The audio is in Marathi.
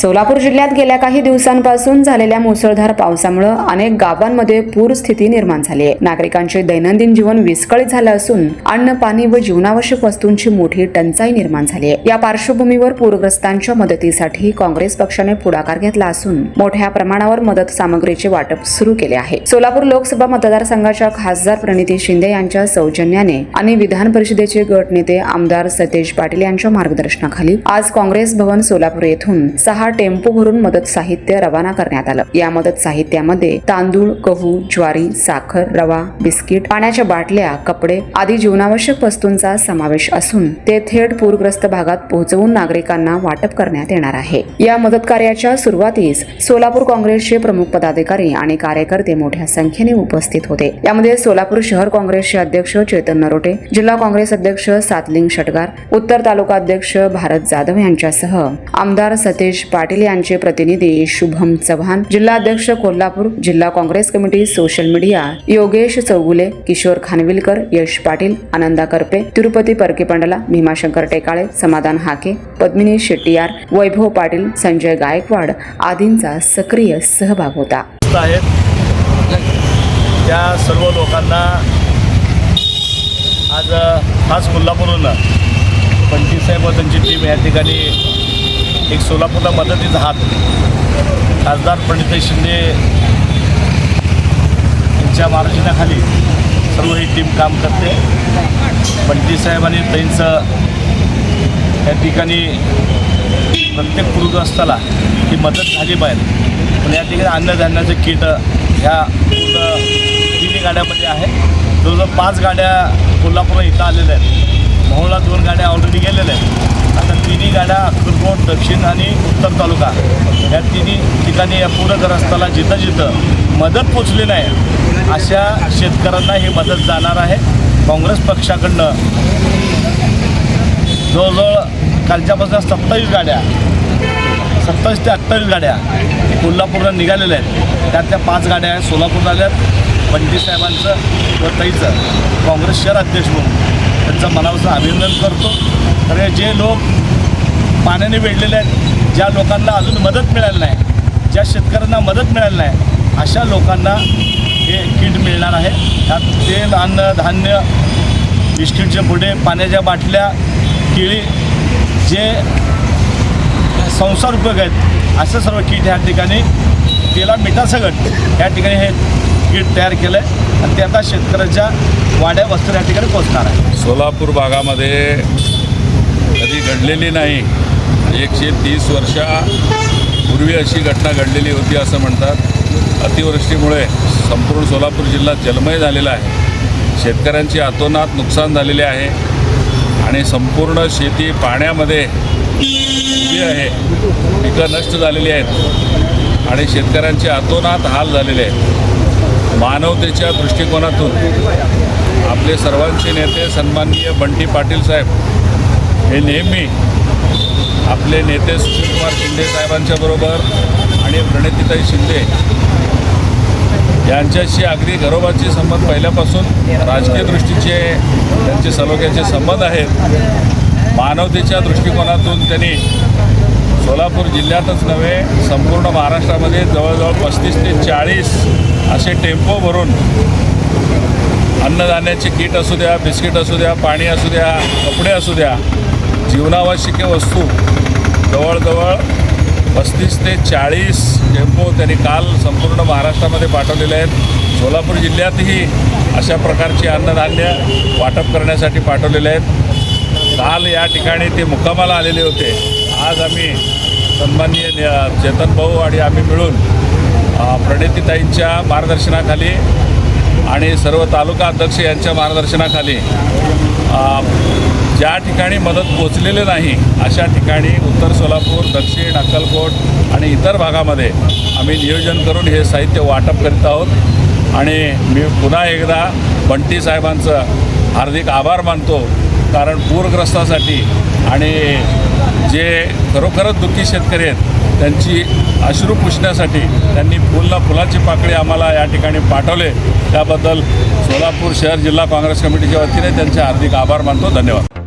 सोलापूर जिल्ह्यात गेल्या काही दिवसांपासून झालेल्या मुसळधार पावसामुळे अनेक गावांमध्ये पूर स्थिती निर्माण झाली आहे. नागरिकांचे दैनंदिन जीवन विस्कळीत झालं असून अन्न पाणी व जीवनावश्यक वस्तूंची मोठी टंचाई निर्माण झाली आहे. या पार्श्वभूमीवर पूरग्रस्तांच्या मदतीसाठी काँग्रेस पक्षाने पुढाकार घेतला असून मोठ्या प्रमाणावर मदत सामग्रीचे वाटप सुरू केले आहे. सोलापूर लोकसभा मतदारसंघाच्या खासदार प्रणिती शिंदे यांच्या सौजन्याने आणि विधान परिषदेचे गटनेते आमदार सतेज पाटील यांच्या मार्गदर्शनाखाली आज काँग्रेस भवन सोलापूर येथून सहा टेम्पो भरून मदत साहित्य रवाना करण्यात आलं. या मदत साहित्यामध्ये तांदूळ गहू ज्वारी साखर रवा बिस्किट पाण्याच्या बाटल्या कपडे आदी जीवनावश्यक वस्तूंचा समावेश असून ते थेट पूरग्रस्त भागात पोहोचवून नागरिकांना वाटप करण्यात येणार आहे. या मदत कार्याच्या सुरुवातीस सोलापूर काँग्रेसचे प्रमुख पदाधिकारी आणि कार्यकर्ते मोठ्या संख्येने उपस्थित होते. यामध्ये सोलापूर शहर काँग्रेसचे अध्यक्ष चेतन नरोटे जिल्हा काँग्रेस अध्यक्ष सातलिंग शटगार उत्तर तालुका अध्यक्ष भारत जाधव यांच्यासह आमदार सतीश पाटील पाटील यांचे प्रतिनिधी शुभम चव्हाण जिल्हाध्यक्ष कोल्हापूर जिल्हा Congress committee social media Yogesh Chougule Kishor Khanvilkar Yash Patil Ananda Karpe Tirupati Parkepandla Bhimashankar Tekale Samadhan Hake Padmini शेट्टीयार वैभव पाटील संजय गायकवाड आदींचा सक्रिय सहभाग होता. त्या सर्व लोकांना आज खास कोल्हापूरहून पंडित साहेब व त्यांची टीम या ठिकाणी एक सोलापूरला मदतीचा हात. खासदार पंडित शिंदे यांच्या मार्गदर्शनाखाली सर्व ही टीम काम करते. पंडित साहेबांनी त्यांचं या ठिकाणी प्रत्येक पूरग्रस्ताला ही मदत झाली पाहिजे. पण या ठिकाणी अन्नधान्याचं किट ह्या पूर्ण तिन्ही गाड्यामध्ये आहे. जवळजवळ पाच गाड्या कोल्हापूर इथं आलेल्या आहेत. मोहोळला दोन गाड्या ऑलरेडी गेलेल्या आहेत. आता तिन्ही गाड्या अक्कलकोट दक्षिण आणि उत्तर तालुका. या तिन्ही ठिकाणी या पूरग्रस्ताला जिथं जिथं मदत पोचली नाही अशा शेतकऱ्यांना ही मदत जाणार आहे. काँग्रेस पक्षाकडनं जवळजवळ कालच्यापासून सत्तावीस गाड्या सत्तावीस ते अठ्ठावीस गाड्या कोल्हापूरला निघालेल्या आहेत. त्यातल्या पाच गाड्या आहेत सोलापूरला आल्यात पंडित साहेबांचं व ताईचं. काँग्रेस शहर अध्यक्ष म्हणून त्यांचं मनापासून अभिनंदन करतो. तर हे जे लोक पाण्याने वेढलेल्या आहेत. ज्या लोकांना अजून मदत मिळाली नाही ज्या शेतकऱ्यांना मदत मिळाली नाही अशा लोकांना हे किट मिळणार आहे. त्यात तेल अन्न धान्य बिस्किटचे पुढे पाण्याच्या बाटल्या केळी जे संसार उपयोग आहेत असं सर्व किट ह्या ठिकाणी तेला मिठासकट या ठिकाणी हे किट तयार केलं आहे आणि ते आता शेतकऱ्याच्या वाड्या वस्त्र या ठिकाणी पोहोचणार आहे. सोलापूर भागामध्ये कधी घडलेली नाही. एकशे तीस वर्षापूर्वी अशी घटना घडलेली होती असं म्हणतात. अतिवृष्टीमुळे संपूर्ण सोलापूर जिल्हा जलमय झालेला आहे. शेतकऱ्यांची आतोनात नुकसान झालेले आहे. आणि संपूर्ण शेती पाण्यामध्ये उभी आहे. पिकं नष्ट झालेली आहेत. आणि शेतकऱ्यांचे आतोनात हाल झालेले आहेत. मानवतेच्या दृष्टिकोनातून आपले सर्वांचे नेते सन्माननीय बंटी पाटील साहेब हे नेहमी आपले नेते सुशीलकुमार शिंदे साहेबांच्या बरोबर आणि प्रणितीताई शिंदे यांच्याशी अगदी घरोबाचे संबंध पहिल्यापासून राजकीय दृष्टीचे त्यांचे सलोख्याचे संबंध आहेत. मानवतेच्या दृष्टिकोनातून त्यांनी सोलापूर जिल्ह्यातच नव्हे संपूर्ण महाराष्ट्रामध्ये जवळजवळ पस्तीस ते चाळीस असे टेम्पो भरून अन्नधान्याचे किट असू द्या बिस्किट असू द्या पाणी असू द्या कपडे असू द्या जीवनावश्यक वस्तू जवळजवळ पस्तीस ते चाळीस टेम्पो त्यांनी काल संपूर्ण महाराष्ट्रामध्ये पाठवलेले आहेत. सोलापूर जिल्ह्यातही अशा प्रकारची अन्नधान्य वाटप करण्यासाठी पाठवलेले आहेत. काल या ठिकाणी ते मुक्कामाला आलेले होते. आज आम्ही सन्माननीय चेतन भाऊ आणि आम्ही मिळून प्रणितीताईंच्या मार्गदर्शनाखाली आणि सर्व तालुका अध्यक्ष यांच्या मार्गदर्शनाखाली ज्या ठिकाणी मदत पोचलेली नाही अशा ठिकाणी उत्तर सोलापूर दक्षिण अक्कलकोट आणि इतर भागामध्ये आम्ही नियोजन करून हे साहित्य वाटप करीत आहोत. आणि मी पुन्हा एकदा बंटी साहेबांचं हार्दिक आभार मानतो कारण पूरग्रस्तासाठी आणि जे खरोखरच दुःखी शेतकरी आहेत त्यांची अश्रू पुसण्यासाठी त्यांनी फुलला फुलाची पाकळी आम्हाला या ठिकाणी पाठवले. त्याबद्दल सोलापूर शहर जिल्हा काँग्रेस कमिटीच्या वतीने त्यांचे हार्दिक आभार मानतो. धन्यवाद.